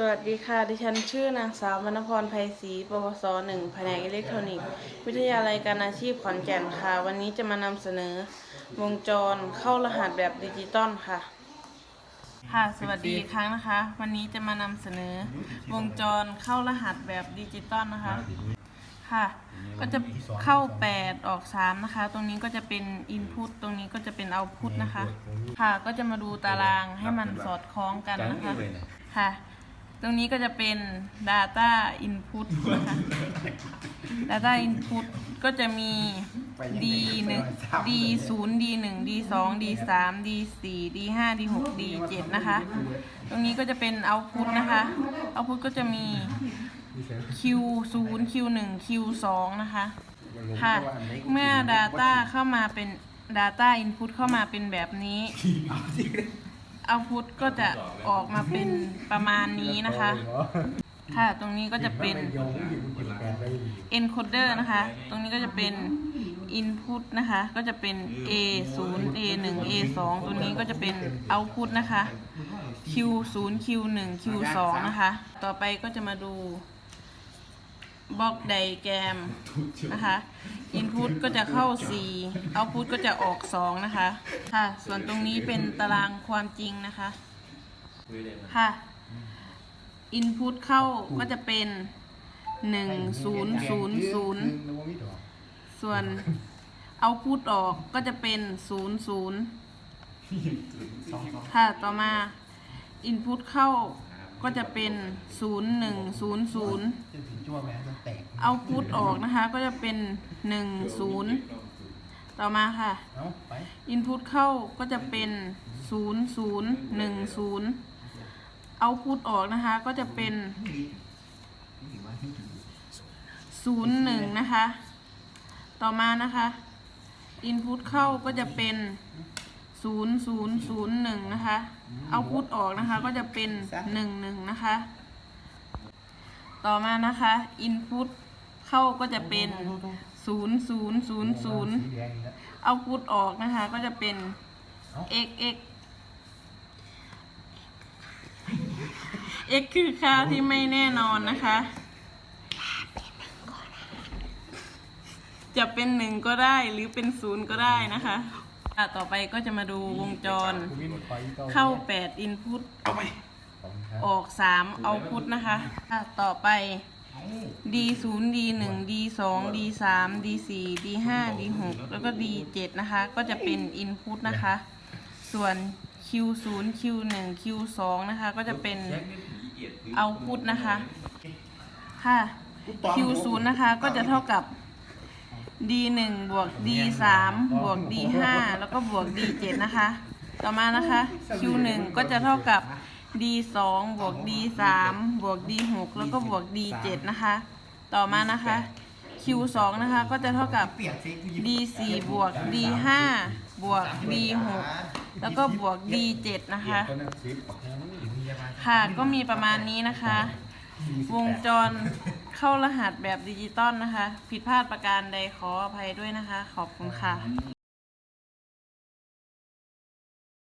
สวัสดีค่ะ ดิฉันชื่อนางสาวมณพรไพศรีปวสหนึ่งแผนกอิเล็กทรอนิกส์ วิทยาลัยการอาชีพขอนแก่นค่ะ วันนี้จะมานำเสนอ วงจรเข้ารหัสแบบดิจิตอลค่ะ ค่ะ สวัสดีครั้งนะคะ วันนี้จะมานำเสนอ วงจรเข้ารหัสแบบดิจิตอลนะคะ ค่ะ ก็จะเข้า 8 ออก 3 นะคะ ตรงนี้ก็จะเป็น Input ตรงนี้ก็จะเป็น Output นะคะ ค่ะ ก็จะมาดูตารางให้มันสอดคล้องกันนะคะ ค่ะ ตรงนี้ก็จะเป็น Data Input นะคะ Data Input ก็จะมี D 1 D 0 D 1 D 2 D 3 D 4 D 5 D 6 D 7นะคะ ตรงนี้ก็จะเป็น Output นะคะ Output ก็จะมี Q 0 Q 1 Q 2นะคะ ค่ะ เมื่อ Data เข้ามาเป็น Data Input เข้ามาเป็นแบบนี้ เอาพุทก็จะออกมาเป็นประมาณนี้นะคะ ค่ะ ตรงนี้ก็จะเป็น encoder นะคะ ตรงนี้ก็จะเป็น input นะคะ ก็จะเป็น a 0 a 1 a 2ตัวนี้ก็จะเป็น output นะคะ q 0 q 1 q 2นะคะ ต่อไปก็จะมาดู บล็อกไดแกรมนะคะ input ก็จะเข้า4 output ก็จะออก 2 นะคะค่ะ ส่วนตรงนี้เป็นตารางความจริงนะคะค่ะ input เข้าก็จะเป็น 1 0 0 0 ส่วน output ออกก็จะเป็น 0 0 ค่ะ ต่อมา input เข้า ก็จะเป็น 0 1 0 0เอาพุทออกนะคะ ก็จะเป็น 1 0 ต่อมาค่ะอินพุตเข้าก็จะเป็น 0 0 1 0 เอาพุทออกนะคะ ก็จะเป็น 0 1 นะคะ ต่อมานะคะอินพุตเข้าก็จะเป็น 0 0 0 1นะคะ เอาพุทออกนะคะก็จะเป็น1 1นะคะ ต่อมานะคะ input เข้าก็จะเป็น0 0 0 0เอาพุทออกนะคะก็จะเป็น x x x คือค่าที่ไม่แน่นอนนะคะจะเป็นหนึ่งก็ได้หรือเป็นศูนย์ก็ได้นะคะอะ ต่อไปก็จะมาดูวงจรเข้า 8 input ออก3เอาพุทนะคะอะต่อไป D 0 D 1 D 2 D 3 D 4 D 5 D 6 แล้วก็ D 7 นะคะ ก็จะเป็น input นะคะ ส่วน Q 0 Q 1 Q 2 นะคะ ก็จะเป็น output นะคะ ค่ะ Q 0 นะคะ ก็จะเท่ากับ D 1บวก D 3บวก D 5แล้วก็บวก D 7นะคะ ต่อมานะคะ Q 1ก็จะเท่ากับ D 2บวก D 3บวก D 6แล้วก็บวก D 7นะคะ ต่อมานะคะ Q 2นะคะก็จะเท่ากับ D 4บวก D 5บวก D 6แล้วก็บวก D 7นะคะ ค่ะก็มีประมาณนี้นะคะ วงจร เข้ารหัสแบบดิจิตอลนะคะ ผิดพลาดประการใดขออภัยด้วยนะคะ ขอบคุณค่ะ